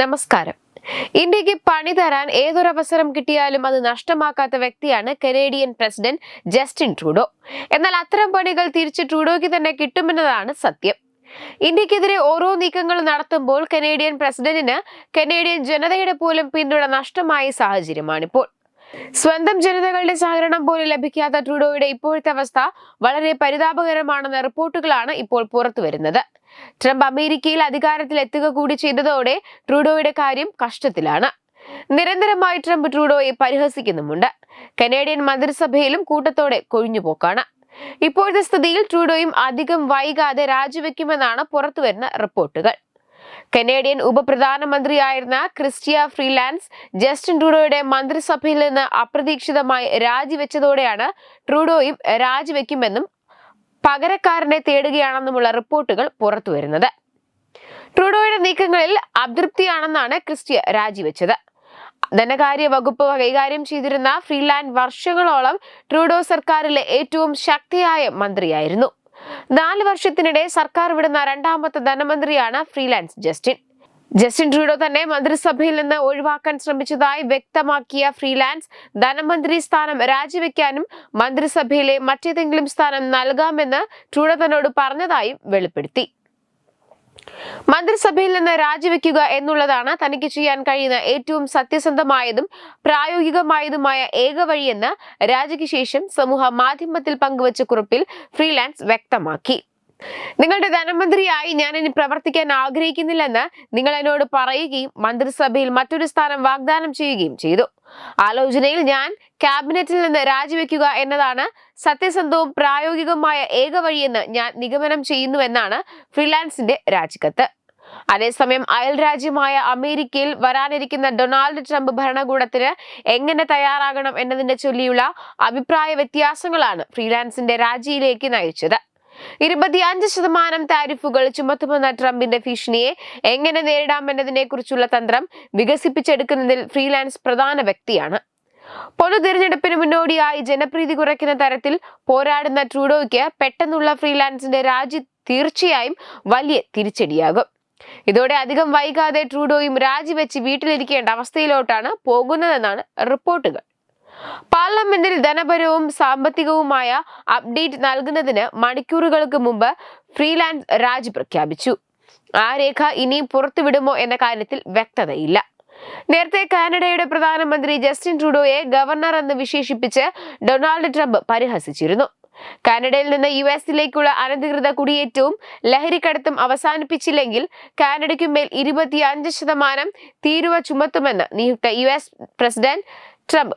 നമസ്കാരം. ഇന്ത്യയ്ക്ക് പണി തരാൻ ഏതൊരവസരം കിട്ടിയാലും അത് നഷ്ടമാക്കാത്ത വ്യക്തിയാണ് കനേഡിയൻ പ്രസിഡന്റ് ജസ്റ്റിൻ ട്രൂഡോ. എന്നാൽ അത്തരം പണികൾ തിരിച്ച് ട്രൂഡോയ്ക്ക് തന്നെ കിട്ടുമെന്നതാണ് സത്യം. ഇന്ത്യക്കെതിരെ ഓരോ നീക്കങ്ങൾ നടത്തുമ്പോൾ കനേഡിയൻ പ്രസിഡന്റിന് കനേഡിയൻ ജനതയുടെ പോലും പിന്തുണ നഷ്ടമായ സാഹചര്യമാണിപ്പോൾ. സ്വന്തം ജനതകളുടെ സഹകരണം പോലും ലഭിക്കാത്ത ട്രൂഡോയുടെ ഇപ്പോഴത്തെ അവസ്ഥ വളരെ പരിതാപകരമാണെന്ന റിപ്പോർട്ടുകളാണ് ഇപ്പോൾ പുറത്തുവരുന്നത് ട്രംപ് അമേരിക്കയിൽ അധികാരത്തിൽ എത്തുക കൂടി ചെയ്തതോടെ ട്രൂഡോയുടെ കാര്യം കഷ്ടത്തിലാണ്. നിരന്തരമായി ട്രംപ് ട്രൂഡോയെ പരിഹസിക്കുന്നുമുണ്ട്. കനേഡിയൻ മന്ത്രിസഭയിലും കൂട്ടത്തോടെ കൊഴിഞ്ഞുപോക്കാണ്. ഇപ്പോഴത്തെ സ്ഥിതിയിൽ ട്രൂഡോയും അധികം വൈകാതെ രാജിവെക്കുമെന്നാണ് പുറത്തുവരുന്ന റിപ്പോർട്ടുകൾ. കനേഡിയൻ ഉപപ്രധാനമന്ത്രിയായിരുന്ന ക്രിസ്റ്റിയ ഫ്രീലാൻസ് ജസ്റ്റിൻ ട്രൂഡോയുടെ മന്ത്രിസഭയിൽ നിന്ന് അപ്രതീക്ഷിതമായി രാജിവെച്ചതോടെയാണ് ട്രൂഡോയും രാജിവെക്കുമെന്നും പകരക്കാരനെ തേടുകയാണെന്നുമുള്ള റിപ്പോർട്ടുകൾ പുറത്തുവരുന്നത്. ട്രൂഡോയുടെ നീക്കങ്ങളിൽ അതൃപ്തിയാണെന്നാണ് ക്രിസ്റ്റിയ രാജിവെച്ചത്. ധനകാര്യ വകുപ്പ് കൈകാര്യം ചെയ്തിരുന്ന ഫ്രീലാൻഡ് വർഷങ്ങളോളം ട്രൂഡോ സർക്കാരിലെ ഏറ്റവും ശക്തിയായ മന്ത്രിയായിരുന്നു. നാല് വർഷത്തിനിടെ സർക്കാർ വിടുന്ന രണ്ടാമത്തെ ധനമന്ത്രിയാണ് ഫ്രീലാൻസ് ജസ്റ്റിൻ. ജസ്റ്റിൻ ട്രൂഡോ തന്നെ മന്ത്രിസഭയിൽ നിന്ന് ഒഴിവാക്കാൻ ശ്രമിച്ചതായി വ്യക്തമാക്കിയ ഫ്രീലാൻസ് ധനമന്ത്രി സ്ഥാനം രാജിവെക്കാനും മന്ത്രിസഭയിലെ മറ്റേതെങ്കിലും സ്ഥാനം നൽകാമെന്ന് ട്രൂഡോ തന്നോട് പറഞ്ഞതായും വെളിപ്പെടുത്തി. മന്ത്രിസഭയിൽ നിന്ന് രാജിവെക്കുക എന്നുള്ളതാണ് തനിക്ക് ചെയ്യാൻ കഴിയുന്ന ഏറ്റവും സത്യസന്ധമായതും പ്രായോഗികമായതുമായ ഏക വഴിയെന്ന് രാജിക്ക് ശേഷം സമൂഹ മാധ്യമത്തിൽ പങ്കുവച്ച കുറിപ്പിൽ ഫ്രീലാൻസ് വ്യക്തമാക്കി. നിങ്ങളുടെ ധനമന്ത്രിയായി ഞാൻ ഇനി പ്രവർത്തിക്കാൻ ആഗ്രഹിക്കുന്നില്ലെന്ന് നിങ്ങൾ എന്നോട് പറയുകയും മന്ത്രിസഭയിൽ മറ്റൊരു സ്ഥാനം വാഗ്ദാനം ചെയ്യുകയും ചെയ്തു. ആലോചനയിൽ ഞാൻ ക്യാബിനറ്റിൽ നിന്ന് രാജിവെക്കുക എന്നതാണ് സത്യസന്ധവും പ്രായോഗികവുമായ ഏക വഴിയെന്ന് ഞാൻ നിഗമനം ചെയ്യുന്നുവെന്നാണ് ഫ്രീലാൻസിന്റെ രാജിക്കത്ത്. അതേസമയം അയൽ രാജ്യമായ അമേരിക്കയിൽ വരാനിരിക്കുന്ന ഡൊണാൾഡ് ട്രംപ് ഭരണകൂടത്തിന് എങ്ങനെ തയ്യാറാകണം എന്നതിനെ ചൊല്ലിയുള്ള അഭിപ്രായ വ്യത്യാസങ്ങളാണ് ഫ്രീലാൻസിന്റെ രാജിയിലേക്ക് നയിച്ചത്. ഇരുപത്തിയഞ്ച് ശതമാനം താരിഫുകൾ ചുമത്തുമെന്ന ട്രംപിന്റെ ഭീഷണിയെ എങ്ങനെ നേരിടാമെന്നതിനെ കുറിച്ചുള്ള തന്ത്രം വികസിപ്പിച്ചെടുക്കുന്നതിൽ ഫ്രീലാൻസ് പ്രധാന വ്യക്തിയാണ്. പൊതു തിരഞ്ഞെടുപ്പിന് മുന്നോടിയായി ജനപ്രീതി കുറയ്ക്കുന്ന തരത്തിൽ പോരാടുന്ന ട്രൂഡോയ്ക്ക് പെട്ടെന്നുള്ള ഫ്രീലാൻസിന്റെ രാജി തീർച്ചയായും വലിയ തിരിച്ചടിയാകും. ഇതോടെ അധികം വൈകാതെ ട്രൂഡോയും രാജിവെച്ച് വീട്ടിലിരിക്കേണ്ട അവസ്ഥയിലോട്ടാണ് പോകുന്നതെന്നാണ് റിപ്പോർട്ടുകൾ. പാർലമെന്റിൽ ധനപരവും സാമ്പത്തികവുമായ അപ്ഡേറ്റ് നൽകുന്നതിന് മണിക്കൂറുകൾക്ക് മുമ്പ് ഫ്രീലാൻസ് രാജി പ്രഖ്യാപിച്ചു. ആ രേഖ ഇനിയും പുറത്തുവിടുമോ എന്ന കാര്യത്തിൽ വ്യക്തതയില്ല. നേരത്തെ കാനഡയുടെ പ്രധാനമന്ത്രി ജസ്റ്റിൻ ട്രൂഡോയെ ഗവർണർ എന്ന് വിശേഷിപ്പിച്ച് ഡൊണാൾഡ് ട്രംപ് പരിഹസിച്ചിരുന്നു. കാനഡയിൽ നിന്ന് യു എസിലേക്കുള്ള അനധികൃത കുടിയേറ്റവും ലഹരിക്കടത്തും അവസാനിപ്പിച്ചില്ലെങ്കിൽ കാനഡയ്ക്കുമേൽ ഇരുപത്തിയഞ്ച് ശതമാനം തീരുവ ചുമത്തുമെന്ന് നിയുക്ത യു എസ് പ്രസിഡന്റ് ട്രംപ്